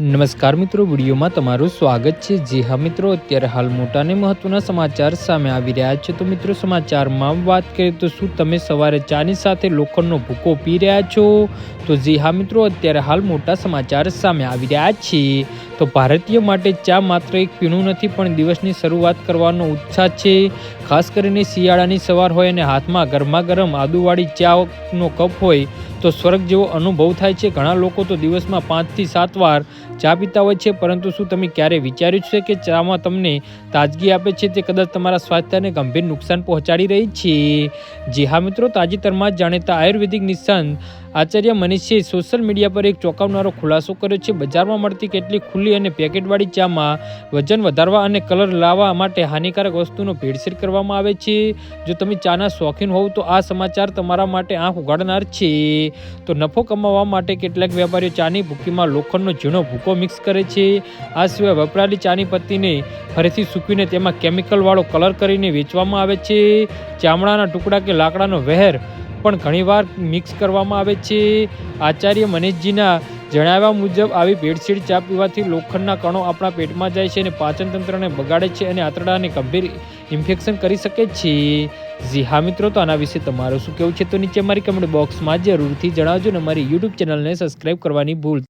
નમસ્કાર મિત્રો, વિડીયોમાં તમારું સ્વાગત છે. જી હા મિત્રો, અત્યારે હાલ મોટા અને મહત્વના સમાચાર સામે આવી રહ્યા છે. તો મિત્રો, સમાચારમાં વાત કરીએ તો શું તમે સવારે ચાની સાથે લોખંડનો ભૂકો પી રહ્યા છો? તો જી હા મિત્રો, અત્યારે હાલ મોટા સમાચાર સામે આવી રહ્યા છે. તો ભારતીય માટે ચા માત્ર એક પીણું નથી, પણ દિવસની શરૂઆત કરવાનો ઉત્સાહ છે. ખાસ કરીને શિયાળાની સવાર હોય અને હાથમાં ગરમા ગરમ આદુવાળી ચાનો કપ હોય તો સ્વર્ગ જેવો અનુભવ થાય છે. ઘણા લોકો તો દિવસમાં પાંચથી સાત વાર ચા પીતા હોય છે, પરંતુ શું તમે ક્યારે વિચાર્યું છે કે ચામાં તમને તાજગી આપે છે? તે કદાચ તમારા સ્વાસ્થ્યને ગંભીર નુકસાન પહોંચાડી રહી છે. જી હા મિત્રો, તાજેતરમાં જાણીતા આયુર્વેદિક નિષ્ણાંત આચાર્ય મનીષે સોશિયલ મીડિયા પર એક ચોંકાવનારો ખુલાસો કર્યો છે. બજારમાં મળતી કેટલીક ખુલ્લી અને પેકેટવાળી ચામાં વજન વધારવા અને કલર લાવવા માટે હાનિકારક વસ્તુનો ભેળસેળ કરવામાં આવે છે. જો તમે ચાના શોખીન હોવ તો આ સમાચાર તમારા માટે આંખ ઉગાડનાર છે. તો નફો કમાવવા માટે કેટલાક વેપારીઓ ચાની ભૂકીમાં લોખંડનો ઝીણો ભૂકો મિક્સ કરે છે. આ સિવાય વપરાયેલી ચાની પત્તીને ફરીથી સૂકવીને તેમાં કેમિકલવાળો કલર કરીને વેચવામાં આવે છે. ચામડાના ટુકડા કે લાકડાનો વહેર પણ ઘણીવાર મિક્સ કરવામાં આવે છે. આચાર્ય મનીષજીના જણાવ્યા મુજબ આવી ભેળસેળ ચા પીવાથી લોખંડના કણો આપણા પેટમાં જાય છે અને પાચન તંત્રને બગાડે છે અને આંતરડાને ગંભીર ઇન્ફેક્શન કરી શકે છે. જી હા મિત્રો, તો આના વિશે તમારું શું કહેવું છે? તો નીચે મારી કમેન્ટ બોક્સમાં જરૂરથી જણાવજો અને મારી યુટ્યુબ ચેનલને સબસ્ક્રાઈબ કરવાની ભૂલ